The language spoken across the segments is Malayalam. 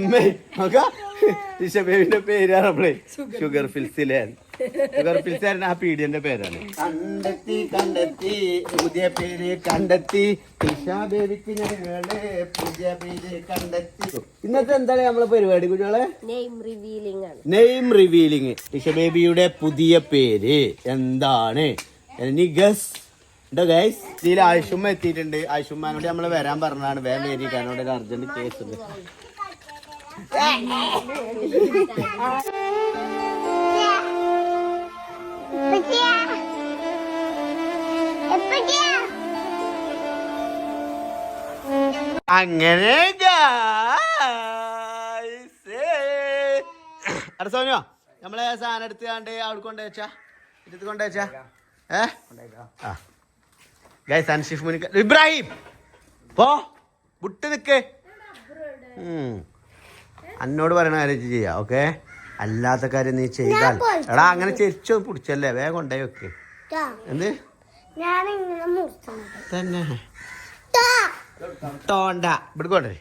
ഉമ്മേ നോക്കാ. ടിഷ ബേബിന്റെ പേര് നമ്മളെ. ഷുഗർ ഫിൽസിലെ ഷുഗർ ഫിൽസ് ആ പീഡിയന്റെ പേരാണ്. കണ്ടെത്തി കണ്ടെത്തി പുതിയ പേര് കണ്ടെത്തി. ടിഷ ബേബിക്ക് ഞങ്ങൾ പുതിയ പേര് കണ്ടെത്തി. ഇന്നത്തെ എന്താണ് നമ്മളെ പരിപാടി കുട്ടികളെ നെയിം റിവീലിംഗ് ആണ്. നെയിം റിവീലിംഗ് ടിഷ ബേബിയുടെ പുതിയ പേര് എന്താണ്? എനി ഗസ് ഉണ്ടോ ഗൈസ് ഇതിൽ ആയുഷുമ്മ എത്തിയിട്ടുണ്ട്. ആയുഷുമ്മാനോട് നമ്മൾ വരാൻ പറഞ്ഞതാണ്. വേറെ വരിക്കാനോട് ഒരു അർജന്റ് കേസ് ഉണ്ട്. അങ്ങനെ അടുത്തോനോ നമ്മളെ സാധനം എടുത്ത് കണ്ട് അവിടെ കൊണ്ടുവച്ചാ എടുത്ത് കൊണ്ടുവച്ചാ ഏ? ആ. ഗൈസ് അൻഷിഫ് മുനിക്ക ഇബ്രാഹിം പോ. വിട്ട് നിക്ക്. ഉം. അന്നോട് പറയണ കാര്യം ചെയ്യാം ഓക്കെ അല്ലാത്ത കാര്യം നീ ചെയ്താൽ. എടാ അങ്ങനെ ചെരിച്ചോ പിടിച്ചല്ലേ വേഗം കൊണ്ടേ വെക്ക്. എന്ത്? തന്നെ. തോണ്ട. ഇവിടെ കൊണ്ടേ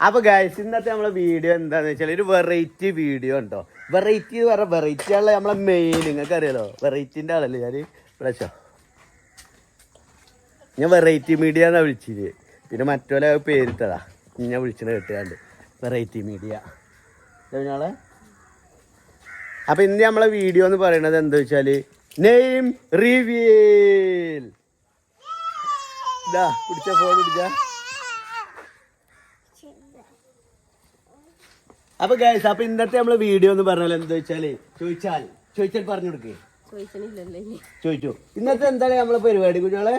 അപ്പൊ ഗൈസ് ഇന്നത്തെ നമ്മളെ വീഡിയോ എന്താന്ന് വെച്ചാൽ ഒരു വെറൈറ്റി വീഡിയോ ഉണ്ടോ? വെറൈറ്റി എന്ന് പറഞ്ഞ വെറൈറ്റി ആണല്ലോ നമ്മളെ മെയിൻ നിങ്ങൾക്ക് അറിയാലോ? വെറൈറ്റിന്റെ ആളല്ലേ ഞാൻ വിളിച്ചോ ഞാൻ വെറൈറ്റി മീഡിയ എന്നാ വിളിച്ചത് പിന്നെ മറ്റോലെ പേരിട്ടതാ. ഞാൻ വിളിച്ചത് കേട്ടുകാണ്ട് വെറൈറ്റി മീഡിയ ഞങ്ങളെ അപ്പൊ ഇന്ന് നമ്മളെ വീഡിയോ എന്ന് പറയുന്നത് എന്താ വെച്ചാൽ നെയിം റിവീൽ പിടിച്ച ഫോൺ പിടിച്ച. അപ്പൊ ഗൈസ് അപ്പൊ ഇന്നത്തെ നമ്മളെ വീഡിയോ എന്ന് പറഞ്ഞാൽ എന്താ വെച്ചാൽ ചോദിച്ചാൽ ചോദിച്ചാൽ പറഞ്ഞു കൊടുക്കേ. ചോദിച്ചു. ഇന്നത്തെ എന്താണ് നമ്മളെ പരിപാടി കുട്ടികളെ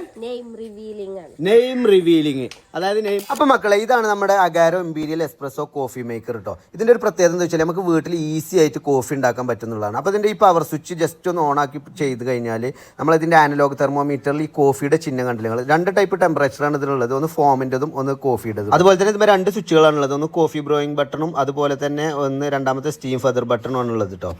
നെയിം റിവീലിംഗ് അതായത് നെയിം അപ്പൊ മക്കളെ ഇതാണ് നമ്മുടെ Agaro imperial espresso coffee maker കേട്ടോ ഇതിന്റെ ഒരു പ്രത്യേകത എന്താ വെച്ചാൽ നമുക്ക് വീട്ടിൽ ഈസി ആയിട്ട് കോഫി ഉണ്ടാക്കാൻ പറ്റുന്നതാണ്. അപ്പൊ ഇതിന്റെ ഈ പവർ സ്വിച്ച് ജസ്റ്റ് ഒന്ന് ഓൺ ആക്കി ചെയ്ത് കഴിഞ്ഞാൽ നമ്മൾ ഇതിന്റെ ആനലോഗ് തെർമോമീറ്ററിൽ ഈ കോഫിയുടെ ചിഹ്നം കണ്ടില്ല രണ്ട് ടൈപ്പ് ടെമ്പറേച്ചർ ആണ് ഇതിലുള്ളത് ഒന്ന് ഫോമിന്റെതും ഒന്ന് കോഫിയുടേതും അതുപോലെ തന്നെ ഇതിന് രണ്ട് സ്വിച്ചുകളാണുള്ളത് ഒന്ന് കോഫി ബ്രോയിങ് ബട്ടണും അതുപോലെ തന്നെ ഒന്ന് രണ്ടാമത്തെ സ്റ്റീം ഫെദർ ബട്ടണും ആണുള്ളത് കേട്ടോ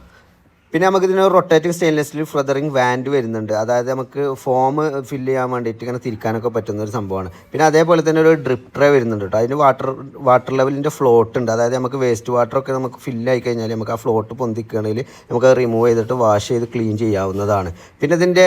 പിന്നെ നമുക്ക് ഇതിന് rotating stainless steel frothing wand വരുന്നുണ്ട്. അതായത് നമുക്ക് ഫോം ഫില്ല് ചെയ്യാൻ വേണ്ടിയിട്ട് ഇങ്ങനെ തിരിക്കാനൊക്കെ പറ്റുന്ന ഒരു സംഭവമാണ്. പിന്നെ അതേപോലെ തന്നെ ഒരു ഡ്രിപ്പ് ട്രേ വരുന്നുണ്ട് കേട്ടോ അതിന് വാട്ടർ വാട്ടർ ലെവലിന്റെ ഫ്ലോട്ട് ഉണ്ട്. അതായത് നമുക്ക് വേസ്റ്റ് വാട്ടറൊക്കെ നമുക്ക് ഫില്ല് ആയി കഴിഞ്ഞാൽ നമുക്ക് ആ ഫ്ലോട്ട് പൊന്തിക്കുകയാണെങ്കിൽ നമുക്ക് അത് റിമൂവ് ചെയ്തിട്ട് വാഷ് ചെയ്ത് ക്ലീൻ ചെയ്യാവുന്നതാണ്. പിന്നെ ഇതിന്റെ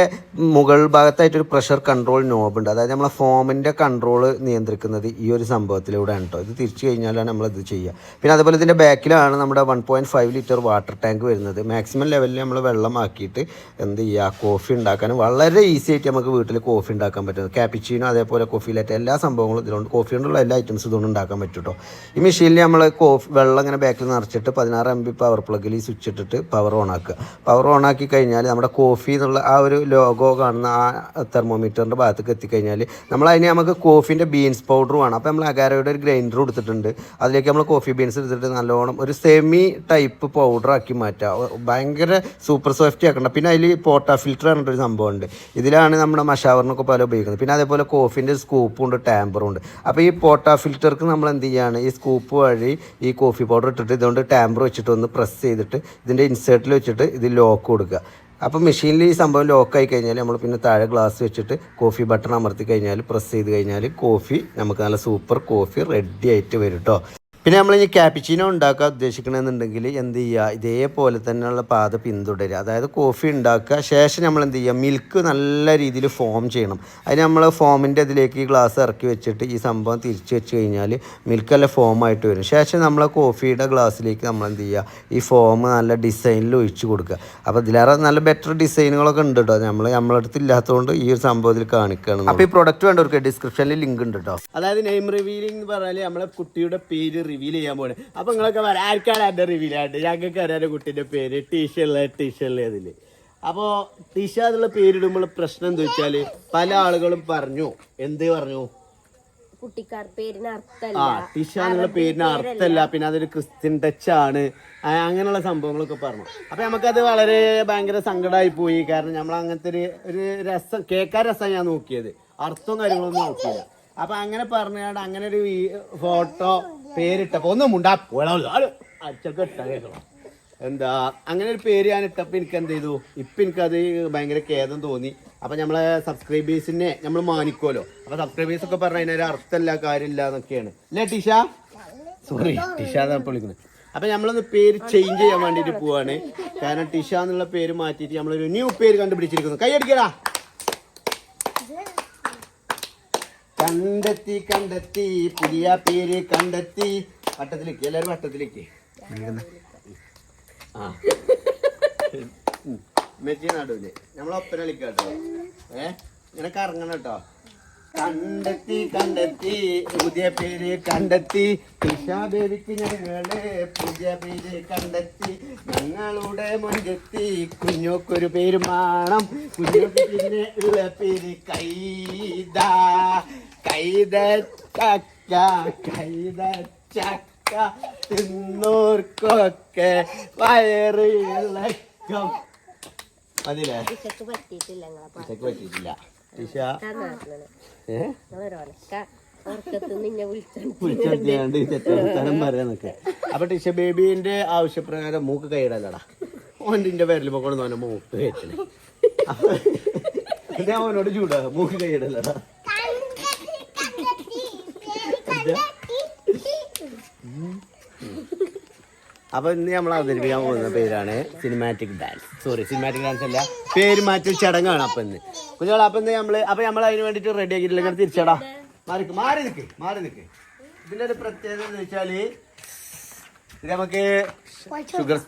മുകൾ ഭാഗത്തായിട്ടൊരു പ്രഷർ കൺട്രോൾ നോബ് ഉണ്ട്. അതായത് നമ്മളെ ഫോമിന്റെ കൺട്രോൾ നിയന്ത്രിക്കുന്നത് ഈ ഒരു സംഭവത്തിലൂടെയാണ് കേട്ടോ ഇത് തിരിച്ചു കഴിഞ്ഞാലാണ് നമ്മളിത് ചെയ്യുക പിന്നെ അതുപോലെ ഇതിന്റെ ബാക്കിലാണ് നമ്മുടെ one point five litre water tank വരുന്നത്. മാക്സിമം ലെവലിൽ നമ്മൾ വെള്ളമാക്കിയിട്ട് എന്ത് ചെയ്യുക കോഫി ഉണ്ടാക്കാനും വളരെ ഈസി ആയിട്ട് നമുക്ക് വീട്ടിൽ കോഫി ഉണ്ടാക്കാൻ പറ്റും. ക്യാപ്പിച്ചീനോ അതേപോലെ കോഫി ലൈറ്റ് എല്ലാ സംഭവങ്ങളും ഇതിലുണ്ട്. കോഫി കൊണ്ടുള്ള എല്ലാ ഐറ്റംസും ഇതുകൊണ്ട് ഉണ്ടാക്കാൻ പറ്റും കേട്ടോ ഈ മെഷീനിൽ നമ്മൾ കോഫി വെള്ളം ഇങ്ങനെ ബാക്കിൽ നിറച്ചിട്ട് പതിനാറ് എം ബി പവർ പ്ലഗിൽ ഈ സ്വിച്ച് ഇട്ടിട്ട് പവർ ഓൺ ആക്കുക. പവർ ഓൺ ആക്കി കഴിഞ്ഞാൽ നമ്മുടെ കോഫി എന്നുള്ള ആ ഒരു ലോഗോ കാണുന്ന ആ തെർമോമീറ്ററിന്റെ ഭാഗത്തേക്ക് എത്തിക്കഴിഞ്ഞാൽ നമ്മൾ അതിന് നമുക്ക് കോഫിന്റെ ബീൻസ് പൗഡർ വേണം അപ്പോൾ നമ്മൾ അഗാരയുടെ ഒരു ഗ്രൈൻഡർ കൊടുത്തിട്ടുണ്ട് അതിലേക്ക് നമ്മൾ കോഫി ബീൻസ് എടുത്തിട്ട് നല്ലോണം ഒരു സെമി ടൈപ്പ് പൗഡർ ആക്കി മാറ്റുക ഭയങ്കര സൂപ്പർ സോഫ്റ്റി ആക്കണ്ട. പിന്നെ അതിൽ പോട്ടാ ഫിൽറ്റർ പറഞ്ഞിട്ടൊരു സംഭവമുണ്ട്. ഇതിലാണ് നമ്മുടെ മഷാവറിനൊക്കെ പല ഉപയോഗിക്കുന്നത്. പിന്നെ അതേപോലെ കോഫിന്റെ സ്കൂപ്പും ഉണ്ട് ടാമ്പറും ഉണ്ട്. അപ്പോൾ ഈ പോട്ടാ ഫിൽറ്റർക്ക് നമ്മൾ എന്ത് ചെയ്യാണ്? ഈ സ്കൂപ്പ് വഴി ഈ കോഫി പൗഡർ ഇട്ടിട്ട് ഇതുകൊണ്ട് ടാമ്പർ വെച്ചിട്ട് ഒന്ന് പ്രസ് ചെയ്തിട്ട് ഇതിന്റെ ഇൻസേർട്ടിൽ വെച്ചിട്ട് ഇത് ലോക്ക് കൊടുക്കുക. അപ്പോൾ മെഷീനിൽ ഈ സംഭവം ലോക്കായി കഴിഞ്ഞാൽ നമ്മൾ പിന്നെ താഴെ ഗ്ലാസ് വെച്ചിട്ട് കോഫി ബട്ടൺ അമർത്തി കഴിഞ്ഞാൽ പ്രസ് ചെയ്ത് കഴിഞ്ഞാൽ കോഫി നമുക്ക് നല്ല സൂപ്പർ കോഫി റെഡി ആയിട്ട് വരും കേട്ടോ പിന്നെ നമ്മൾ ഇനി ക്യാപിച്ചീനോ ഉണ്ടാക്കാൻ ഉദ്ദേശിക്കണമെന്നുണ്ടെങ്കിൽ എന്ത് ചെയ്യുക? ഇതേപോലെ തന്നെയുള്ള പാത പിന്തുടരുക. അതായത് കോഫി ഉണ്ടാക്കുക. ശേഷം നമ്മൾ എന്ത് ചെയ്യുക? മിൽക്ക് നല്ല രീതിയിൽ ഫോം ചെയ്യണം. അതിന് നമ്മൾ ഫോമിന്റെ ഇതിലേക്ക് ഈ ഗ്ലാസ് ഇറക്കി വെച്ചിട്ട് ഈ സംഭവം തിരിച്ച് വെച്ച് കഴിഞ്ഞാൽ മിൽക്ക് നല്ല ഫോമായിട്ട് വരും. ശേഷം നമ്മൾ കോഫിയുടെ ഗ്ലാസ്സിലേക്ക് നമ്മൾ എന്ത് ചെയ്യുക? ഈ ഫോം നല്ല ഡിസൈനിൽ ഒഴിച്ച് കൊടുക്കുക. അപ്പോൾ ഇതിലേറെ നല്ല ബെറ്റർ ഡിസൈനുകളൊക്കെ ഉണ്ട് കേട്ടോ നമ്മൾ നമ്മളടുത്ത് ഇല്ലാത്തതുകൊണ്ട് ഈ ഒരു സംഭവത്തിൽ കാണിക്കുകയാണ് അപ്പോൾ ഈ പ്രൊഡക്റ്റ് വേണ്ടവർക്ക് ഡിസ്ക്രിപ്ഷനിൽ ലിങ്ക് ഉണ്ട് കേട്ടോ അതായത് നെയിം റിവീലിംഗ് എന്ന് പറഞ്ഞാൽ നമ്മളെ കുട്ടിയുടെ പേര് റിവീൽ ചെയ്യാൻ പോണേ. അപ്പൊ നിങ്ങളൊക്കെ പറയാം ആർക്കാണ് എന്റെ റിവീൽ ആയിട്ട് ഞങ്ങൾക്ക് അറിയാൻ കുട്ടിന്റെ പേര്. ടീഷള്ള ടീഷള്ള അതിൽ അപ്പോ ടീഷ എന്നുള്ള പേരിടുമ്പോൾ പ്രശ്നം എന്താ വെച്ചാൽ പല ആളുകളും പറഞ്ഞു. എന്ത് പറഞ്ഞു? കുട്ടിക്കാർ പേരിന് ആ അർത്ഥമല്ല ടിഷ എന്നുള്ള പേരിന് അർത്ഥമല്ല പിന്നെ അതൊരു ക്രിസ്ത്യൻ ടച്ച് ആണ്. അങ്ങനെയുള്ള സംഭവങ്ങളൊക്കെ പറഞ്ഞു. അപ്പൊ നമുക്കത് വളരെ ഭയങ്കര സങ്കടമായി പോയി. കാരണം നമ്മൾ അങ്ങനത്തെ ഒരു ഒരു രസം കേൾക്കാൻ രസം ഞാൻ നോക്കിയത്. അർത്ഥവും കാര്യങ്ങളൊന്നും നോക്കിയില്ല. അപ്പൊ അങ്ങനെ പറഞ്ഞാണ്ട് അങ്ങനെ ഒരു ഫോട്ടോ പേരിട്ടപ്പോ ഒന്നും കേട്ടോ. എന്താ അങ്ങനെ ഒരു പേര് ഞാൻ ഇട്ടപ്പോൾ എനിക്ക് എന്ത് ചെയ്തു? ഇപ്പം എനിക്കത് ഭയങ്കര ഖേദം തോന്നി. അപ്പം നമ്മളെ സബ്സ്ക്രൈബേഴ്സിനെ നമ്മൾ മാനിക്കുമല്ലോ അപ്പോൾ സബ്സ്ക്രൈബേഴ്സ് ഒക്കെ പറഞ്ഞാൽ അതിനൊരു അർത്ഥമില്ല കാര്യമില്ല എന്നൊക്കെയാണ്. അല്ലേ ടീഷ? സോറി ടിഷ എന്നാണ് വിളിക്കുന്നത്. അപ്പൊ നമ്മളൊന്ന് പേര് ചേഞ്ച് ചെയ്യാൻ വേണ്ടിട്ട് പോവാണ്. കാരണം ടിഷ എന്നുള്ള പേര് മാറ്റിയിട്ട് നമ്മളൊരു ന്യൂ പേര് കണ്ടുപിടിച്ചിരിക്കുന്നു. കൈയടിക്കടാ കണ്ടെത്തി കണ്ടെത്തി പുതിയ പേര് കണ്ടെത്തി. വട്ടത്തിലേക്ക് എല്ലാവരും വട്ടത്തിലേക്ക്. ആ. മെച്ചി നടുവിൽ നമ്മളൊപ്പന കളിക്കാട്ടോ ഏ? ഇങ്ങനെ കറങ്ങണം കേട്ടോ. കണ്ടെത്തി കണ്ടെത്തി പുതിയ പേര് കണ്ടെത്തി. ഇഷാ ഞങ്ങളെ പുതിയ പേര് കണ്ടെത്തി. ഞങ്ങളുടെ മുൻകെത്തി കുഞ്ഞോക്കൊരു പേര് മാണം. കുഞ്ഞോക്ക് പിന്നെ ഉള്ള പേര് കൈത. കൈത ചക്ക കൈത ചക്ക. തിന്നോർക്കൊക്കെ വയറ് ഇളക്കം മതില്ലേ ഇഷക്ക് പറ്റിയിട്ടില്ല. പറയാന്നൊക്കെ അപ്പൊ ടിഷ ബേബിന്റെ ആവശ്യപ്രകാരം മൂക്ക് കൈയിടലടാ. ഓന്റെ പേരിൽ പോകണം അവനെ മൂക്ക് കയറ്റണേ ഞാൻ അവനോട് ചൂടാ മൂക്ക് കൈയിടലടാ. അപ്പൊ ഇന്ന് നമ്മൾ അവതരിപ്പിക്കാൻ പോകുന്ന പേരാണ് cinematic dance sorry cinematic dance അല്ല. പേര് മാറ്റൽ ചടങ്ങാണ് അപ്പൊ ഇന്ന്. കുഞ്ഞോളെ അപ്പൊ നമ്മൾ അപ്പൊ നമ്മൾ അതിന് വേണ്ടിട്ട് റെഡി ആക്കിയിട്ടില്ല. തിരിച്ചടാ. മാറി മാറി നിൽക്ക് മാറി നിൽക്ക് ഇതിന്റെ ഒരു പ്രത്യേകത എന്ന് വെച്ചാൽ നമുക്ക് ഷുഗർ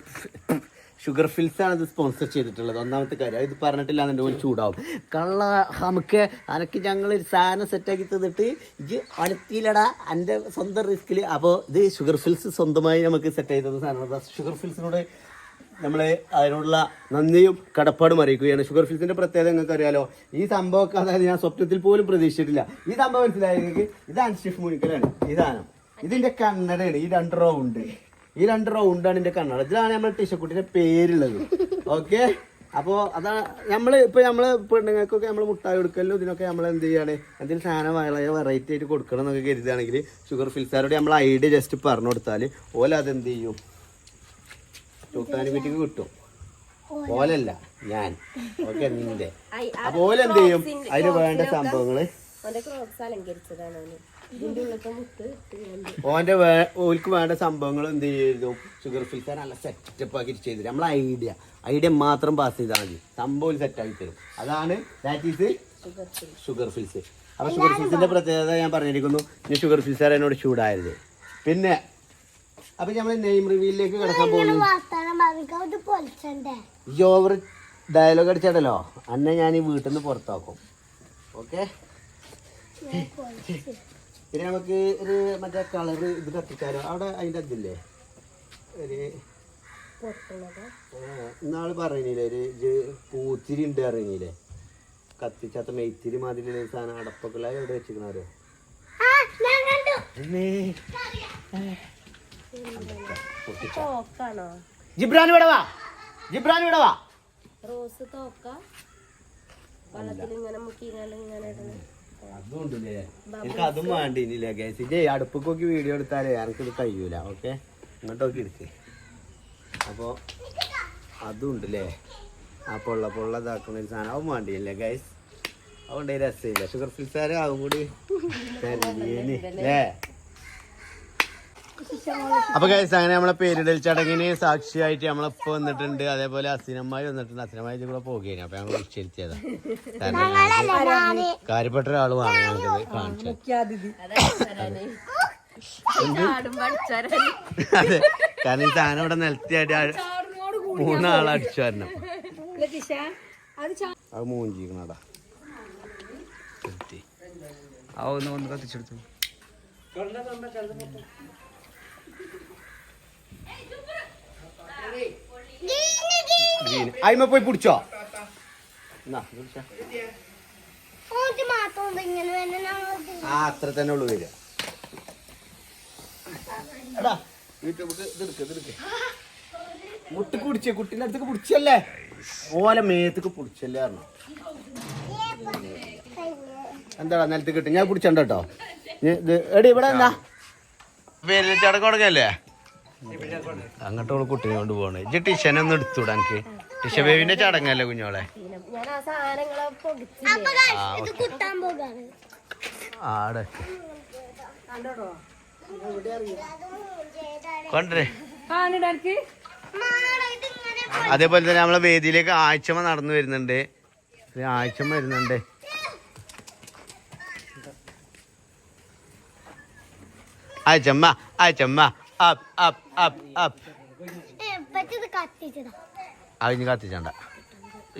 ഷുഗർ ഫിൽസ് ആണ് ഇത് സ്പോൺസർ ചെയ്തിട്ടുള്ളത്. ഒന്നാമത്തെ കാര്യം ഇത് പറഞ്ഞിട്ടില്ല എന്നെ ഒരു ചൂടാവും. കള്ള നമുക്ക് അനക്ക് ഞങ്ങൾ ഒരു സാധനം സെറ്റാക്കി തന്നിട്ട് ഇത് അനത്തിയിലടാ എന്റെ സ്വന്തം റിസ്കിൽ അപ്പോൾ ഇത് ഷുഗർ ഫിൽസ് സ്വന്തമായി നമുക്ക് സെറ്റ് ചെയ്തത് സാധനമാണ്. ഷുഗർ ഫിൽസിനോട് നമ്മൾ അതിനോടുള്ള നന്ദിയും കടപ്പാടും അറിയിക്കുകയാണ്. ഷുഗർ ഫിൽസിന്റെ പ്രത്യേകത നിങ്ങൾക്ക് അറിയാലോ ഈ സംഭവമൊക്കെ അതായത് ഞാൻ സ്വപ്നത്തിൽ പോലും പ്രതീക്ഷിച്ചിട്ടില്ല. ഈ സംഭവം മനസ്സിലായി നിങ്ങൾക്ക്? ഇത് അൻഷിഫ് മുനിക്കലാണ് സാധനം. ഇതിന്റെ കണ്ണടയാണ്. ഈ രണ്ട് റൗണ്ട് ഈ രണ്ട് ഉണ്ടാണ് ഇതിന്റെ കണ്ണട. ഇതിലാണ് നമ്മുടെ ടീഷർട്ടിന്റെ പേരുള്ളത്. ഓക്കെ അപ്പോൾ അതാ നമ്മൾ ഇപ്പോൾ നമ്മൾ പെണ്ണുങ്ങൾക്കൊക്കെ നമ്മൾ മുട്ടായി കൊടുക്കലും ഇതിനൊക്കെ നമ്മൾ എന്ത് ചെയ്യാണ്? എന്തെങ്കിലും സാധനം വളരെ വെറൈറ്റി ആയിട്ട് കൊടുക്കണം എന്നൊക്കെ കരുതുകയാണെങ്കിൽ ഷുഗർ ഫിൽസാരോട് നമ്മൾ ഐഡിയ ജസ്റ്റ് പറഞ്ഞു കൊടുത്താൽ ഓല അതെന്ത് ചെയ്യും? ചൂട്ടാനി കുട്ടിക്ക് കിട്ടും. ഓലല്ല ഞാൻ. ഓക്കെ നിന്റെ. അപ്പൊ ഓലെന്ത് ചെയ്യും? അതിന് വേണ്ട സംഭവങ്ങൾ? ഓന്റെ ഓൽക്ക് വേണ്ട സംഭവങ്ങൾ എന്ത് ചെയ്തു? ഷുഗർ ഫിൽസ് നല്ല സെറ്റപ്പ് ആക്കി ചെയ്തു നമ്മളെ ഐഡിയ ഐഡിയ മാത്രം പാസ് ചെയ്താൽ മതി. സംഭവം സെറ്റ് ആക്കി തരും. അതാണ് ദാറ്റ് ഈസ് ഷുഗർ ഫിൽസ് അപ്പൊ ഷുഗർ ഫിൽസിന്റെ പ്രത്യേകത ഞാൻ പറഞ്ഞിരിക്കുന്നു. ഇനി ഷുഗർ ഫിൽസ് എന്നോട് ചൂടായത്? പിന്നെ അപ്പൊ നമ്മൾ നെയിം റിവ്യൂയിലേക്ക് കിടക്കാൻ പോകുന്നു. ഈ ഓവർ ഡയലോഗ് അടിച്ചാടല്ലോ അന്നെ ഞാൻ ഈ വീട്ടിൽ നിന്ന് പുറത്താക്കും ഓക്കെ പിന്നെ നമുക്ക് ഒരു മറ്റേ കളറ് ഇത് കത്തിച്ചാലോ? അവിടെ അതിന്റെ അതില്ലേ? ഒരു ഇന്നാൾ പറഞ്ഞില്ലേ ഒരു പൂത്തിരി ഉണ്ട് അറിഞ്ഞില്ലേ കത്തിച്ചാത്ത മെയ്ത്തിരി മാതിരി സാധനം അടപ്പൊക്കെ എവിടെ വെച്ചിരിക്കണോ ജിബ്രാൻ ഇവിടെ വാ. ജിബ്രാൻ ഇവിടെ വാ. റോസ് തോക്ക. വെള്ളത്തിൽ ഇങ്ങനെ മുക്കി ഇങ്ങനെ ഇങ്ങനെ ഇടണം. അതും ഉണ്ടല്ലേ എനിക്ക് അതും വേണ്ടില്ലേ ഗൈസ് ഇജേ അടുപ്പൊക്കെ വീഡിയോ എടുത്താലേ എനിക്കിത് കഴിയൂല ഓക്കെ ഇങ്ങോട്ടൊക്കെ എടുക്ക് അപ്പോൾ അതും ഉണ്ടല്ലേ ആ പൊള്ള പൊള്ള ഇതാക്കുന്ന ഒരു സാധനം. അതും വേണ്ടിയില്ലേ ഗൈസ് അതുകൊണ്ട് രസമില്ല. ഷുഗർ ഫിൽസാരും അതും കൂടി. അല്ലേ അപ്പൊ കൈസ് അങ്ങനെ നമ്മളെ പേരിടൽ ചടങ്ങിന് സാക്ഷിയായിട്ട് നമ്മളിപ്പോ വന്നിട്ടുണ്ട്. അതേപോലെ അസിനമ്മായി വന്നിട്ടുണ്ട്. അസിനമ്മായി കൂടെ പോകുകയാണ് അപ്പൊ ഞങ്ങൾ ഞങ്ങൾക്ക് കാര്യപ്പെട്ട ഒരാളുമാണ് ഞങ്ങൾക്ക് അതെ. കാരണം ഈ സാധനം ഇവിടെ നിലത്തിയായിട്ട് മൂന്ന് അടിച്ചു വരണം. അത് മൂഞ്ചിക്കണടാ ആ ഒന്ന് ഒന്ന് കത്തിച്ചെടുത്തു. അയിമ പോയി പിടിച്ചോ. ആ അത്ര തന്നെ ഉള്ളു വരിക. എടാ മുട്ടി കുടിച്ചേ കുട്ടീന്റെ അടുത്തേക്ക് പിടിച്ചല്ലേ? ഓല മേത്തേക്ക് പിടിച്ചല്ലേ പറഞ്ഞു. എന്താടാ നിലത്ത് കിട്ടും. ഞാൻ പിടിച്ചോ ഇത് എടി ഇവിടെ എന്താ? പേരിൽ ചടങ്ങ് തുടങ്ങല്ലേ അങ്ങോട്ടോൾ കുട്ടീനെ കൊണ്ട് പോകണേ ഇജ്ജ് ടിഷനെ ഒന്ന് എടുത്തുവിടാ എനിക്ക്. ടിഷ ബേബിന്റെ ചടങ്ങല്ലേ കുഞ്ഞോളെ? ആടെ കൊണ്ടേ അതേപോലെ തന്നെ നമ്മളെ വേദിയിലേക്ക് ആഴ്ചമ നടന്നു വരുന്നുണ്ട്. ആഴ്ചമ വരുന്നുണ്ട്. ആഴ്ചമ്മ ആഴ്ചമ്മ. അപ്പ് അപ്പ് അപ്പ് അപ്പ് അത് അഴിഞ്ഞ് കത്തിച്ചണ്ട.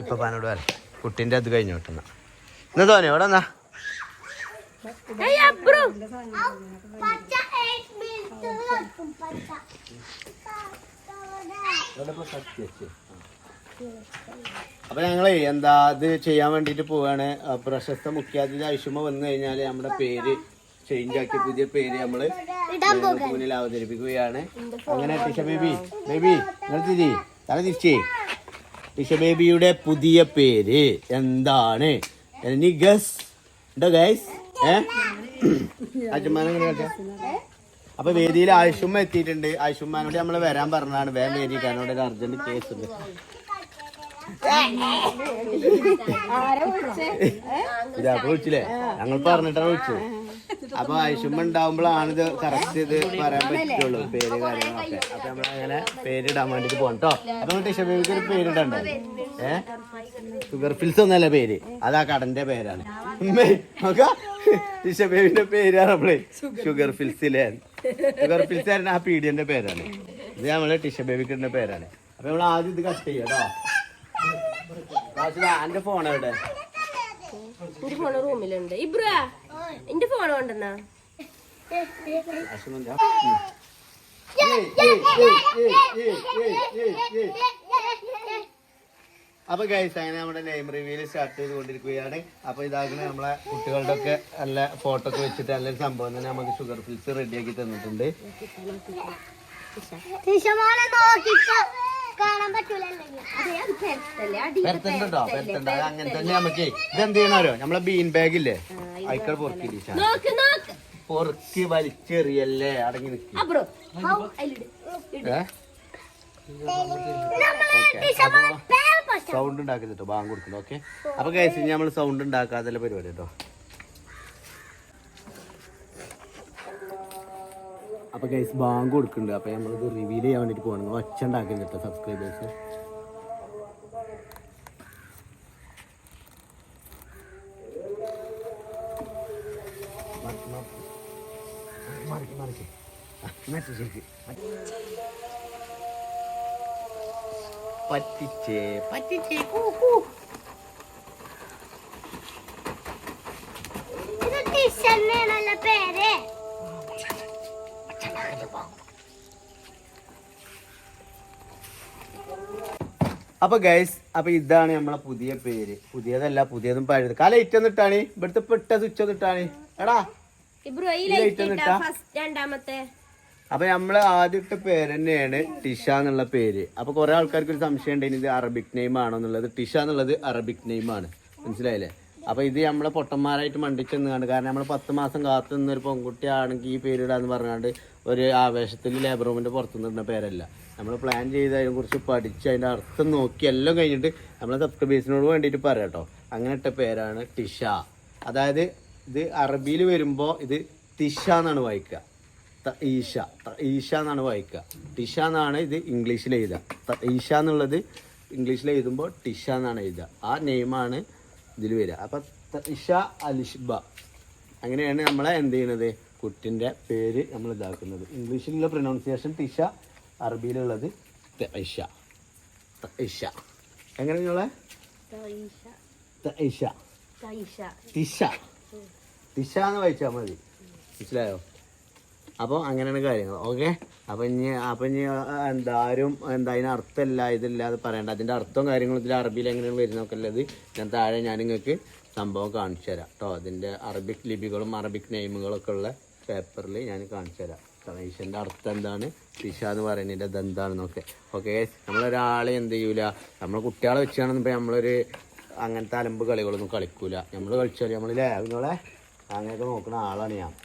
ഇപ്പൊ പാനോട് വരാം കുട്ടിന്റെ അത് കഴിഞ്ഞു കിട്ടുന്ന എന്നാ തോന്നി എവിടെ എന്നാ. അപ്പൊ ഞങ്ങളെ എന്താ ഇത് ചെയ്യാൻ വേണ്ടിട്ട് പോവാണ്. പ്രശസ്ത മുഖ്യാതിഥി ഐഷുമ വന്നു കഴിഞ്ഞാൽ നമ്മുടെ പേര് ചേഞ്ച് ആക്കി പുതിയ പേര് നമ്മൾ മുന്നിൽ അവതരിപ്പിക്കുകയാണ്. അങ്ങനെ ടിഷ ബേബി ബേബി നിർത്തി തല തിരിച്ചേ. ടിഷ ബേബിയുടെ പുതിയ പേര് എന്താണ്? എനി ഗസ് ഉണ്ടോ ഗൈസ് ഏ? അച്ഛന്മാരെ അപ്പൊ വേദിയിൽ ആയുഷുമ്മ എത്തിയിട്ടുണ്ട്. ആയുഷുമ്മാനോട് നമ്മൾ വരാൻ പറഞ്ഞതാണ്. വേഗം വേദിക്കാനോട് ഒരു അർജന്റ് കേസ് ഉണ്ട്. ഇതാ വിളിച്ചില്ലേ? ഞങ്ങൾ പറഞ്ഞിട്ടാണ് വിളിച്ചത്. അപ്പൊ ഐഷുമ്മ ഉണ്ടാവുമ്പോഴാണ് ഇത് കറക്റ്റ് ഇത് പറയാൻ പറ്റുള്ളൂ. പേര് കാര്യങ്ങളൊക്കെ. അപ്പൊ നമ്മൾ അങ്ങനെ പേരിടാൻ വേണ്ടിട്ട് പോകണം കേട്ടോ അപ്പൊ ടിഷബേബിക്ക് ഒരു പേരിടണ്ടേ ഏ? ഷുഗർ ഫിൽസ് ഒന്നല്ല പേര്? അതാ ആ കടന്റെ പേരാണ്. പേരാണ് ടിഷബേബിന്റെ പേര് നമ്മളെ ഷുഗർ ഫിൽസിലെ ഷുഗർ ഫിൽസ് ആയിരുന്നു ആ പീഡിയന്റെ പേരാണ്. ഇത് നമ്മളെ ടിഷബേബിക്കിന്റെ പേരാണ്. അപ്പൊ നമ്മൾ ആദ്യം ഇത് കട്ട് ചെയ്യാം കേട്ടോ എന്റെ ഫോൺ എവിടെ? റൂമിലുണ്ട് ഇബ്ര എന്റെ ഫോൺ കൊണ്ടെന്നാ. അപ്പൊ ഗൈസ് അങ്ങനെ നമ്മുടെ നെയിം റിവ്യൂൽ സ്റ്റാർട്ട് ചെയ്തുകൊണ്ടിരിക്കുകയാണ്. അപ്പൊ ഇതാകുന്ന നമ്മളെ കുട്ടികളുടെ ഒക്കെ നല്ല ഫോട്ടോ ഒക്കെ വെച്ചിട്ട് നല്ലൊരു സംഭവം തന്നെ നമുക്ക് ഷുഗർ ഫിൽസ് റെഡിയാക്കി തന്നിട്ടുണ്ട്. പെരത്തണ്ടോ പെരത്തണ്ട അത് അങ്ങനെ തന്നെ നമുക്ക് ഇതെന്ത് ചെയ്യണോ നമ്മളെ ബീൻ ബാഗ് ഇല്ലേ? അയക്കൾ പൊറുക്കി നോക്ക് നോക്ക്. പൊറുക്കി വലിച്ചെറിയല്ലേ? അടങ്ങി നിൽക്കും സൗണ്ട് ഉണ്ടാക്കരുത് കേട്ടോ ബാങ്ക് കൊടുക്കുന്നു ഓക്കെ അപ്പൊ കഴിച്ച് നമ്മൾ സൗണ്ട് ഉണ്ടാക്കാതെ പരിപാടി കേട്ടോ. അപ്പൊ ഗൈസ് ബാങ്ക് കൊടുക്കുന്നുണ്ട്. അപ്പോൾ നമ്മളിത് റിവീൽ ചെയ്യാൻ വേണ്ടിയിട്ട് പോകണം ഒച്ച ഉണ്ടാക്കരുത് കേട്ടോ സബ്സ്ക്രൈബേഴ്സ് പറ്റിച്ചേ പറ്റിച്ചേ. കൂ കൂ ഇത് അപ്പൊ ഗൈസ് അപ്പൊ ഇതാണ് നമ്മളെ പുതിയ പേര്. പുതിയതല്ല പുതിയതും പഴയത്. കാല ഇറ്റം നിട്ടാണ് ഇവിടുത്തെ പെട്ട സ്വിച്ച് നിട്ടാണ് എടാ രണ്ടാമത്തെ. അപ്പൊ നമ്മളെ ആദ്യത്തെ പേര് തന്നെയാണ് ടിഷ എന്നുള്ള പേര്. അപ്പൊ കുറെ ആൾക്കാർക്ക് ഒരു സംശയം ഉണ്ടായിരുന്നു ഇത് അറബിക് നെയിം ആണോ എന്നുള്ളത്. ടിഷ എന്നുള്ളത് അറബിക് നെയിം ആണ്. മനസ്സിലായില്ലേ? അപ്പൊ ഇത് നമ്മളെ പൊട്ടന്മാരായിട്ട് മണ്ടിച്ചെന്നാണ്. കാരണം നമ്മൾ പത്ത് മാസം കാത്തു നിന്നൊരു പെൺകുട്ടി ആണെങ്കിൽ ഈ പേരിടാന്ന് പറഞ്ഞാണ്ട് ഒരു ആവേശത്തിൽ ലേബർ റൂമിന്റെ പുറത്തു നിന്ന പേരല്ല. നമ്മൾ പ്ലാൻ ചെയ്ത് അതിനെ കുറിച്ച് പഠിച്ച് അതിന്റെ അർത്ഥം നോക്കി എല്ലാം കഴിഞ്ഞിട്ട് നമ്മളെ സബ്സ്ക്രൈബേഴ്സിനോട് വേണ്ടിയിട്ട് പറയാം കേട്ടോ അങ്ങനെ ഇട്ട പേരാണ് ടിഷ. അതായത് ഇത് അറബിയിൽ വരുമ്പോൾ ഇത് തിഷ എന്നാണ് വായിക്കുക. ഈഷ ഈഷ എന്നാണ് വായിക്കുക. ടിഷ എന്നാണ് ഇത് ഇംഗ്ലീഷിൽ എഴുതുക. ഈഷ എന്നുള്ളത് ഇംഗ്ലീഷിൽ എഴുതുമ്പോൾ ടിഷ എന്നാണ് എഴുതുക. ആ നെയിമാണ് ഇതിൽ വരിക. അപ്പം ഇഷ അലിഷ്ബ. അങ്ങനെയാണ് നമ്മളെ എന്ത് ചെയ്യുന്നത് കുട്ടിന്റെ പേര് നമ്മൾ ഇതാക്കുന്നത്. ഇംഗ്ലീഷിലുള്ള പ്രൊനൗൺസിയേഷൻ തിഷ അറബിയിലുള്ളത് തൈഷ തൈഷ എങ്ങനെ നിങ്ങളെ? തൈഷ. തിഷ തിഷ എന്ന് വായിച്ചാൽ മതി. മനസ്സിലായോ? അപ്പോൾ അങ്ങനെയാണ് കാര്യങ്ങൾ ഓക്കെ അപ്പം ഇനി അപ്പം ഇനി എന്താ ആരും എന്താ അതിന് അർത്ഥമില്ല ഇതില്ല അത് പറയണ്ട. അതിന്റെ അർത്ഥവും കാര്യങ്ങളും ഇതിൽ അറബിയിൽ എങ്ങനെയാണ് വരുന്നൊക്കെ ഉള്ളത്. ഞാൻ താഴെ ഞാൻ നിങ്ങൾക്ക് സംഭവം കാണിച്ചു തരാം കേട്ടോ അതിന്റെ അറബിക് ലിപികളും അറബിക് നെയിമുകളൊക്കെ ഉള്ള പേപ്പറിൽ ഞാൻ കാണിച്ചു തരാം. ഈശ്വരന്റെ അർത്ഥം എന്താണ്? ദിശ എന്ന് പറയുന്നതിന്റെ എന്താണെന്നൊക്കെ. ഓക്കെ നമ്മളൊരാളെ എന്ത് ചെയ്യൂല? നമ്മൾ കുട്ടികളെ വെച്ചാണെന്ന് ഇപ്പോൾ നമ്മളൊരു അങ്ങനത്തെ അലമ്പ് കളികളൊന്നും കളിക്കൂല. നമ്മൾ കളിച്ചാൽ നമ്മളില്ലേ നിങ്ങളെ അങ്ങനെയൊക്കെ നോക്കുന്ന ആളാണ് ഞാൻ.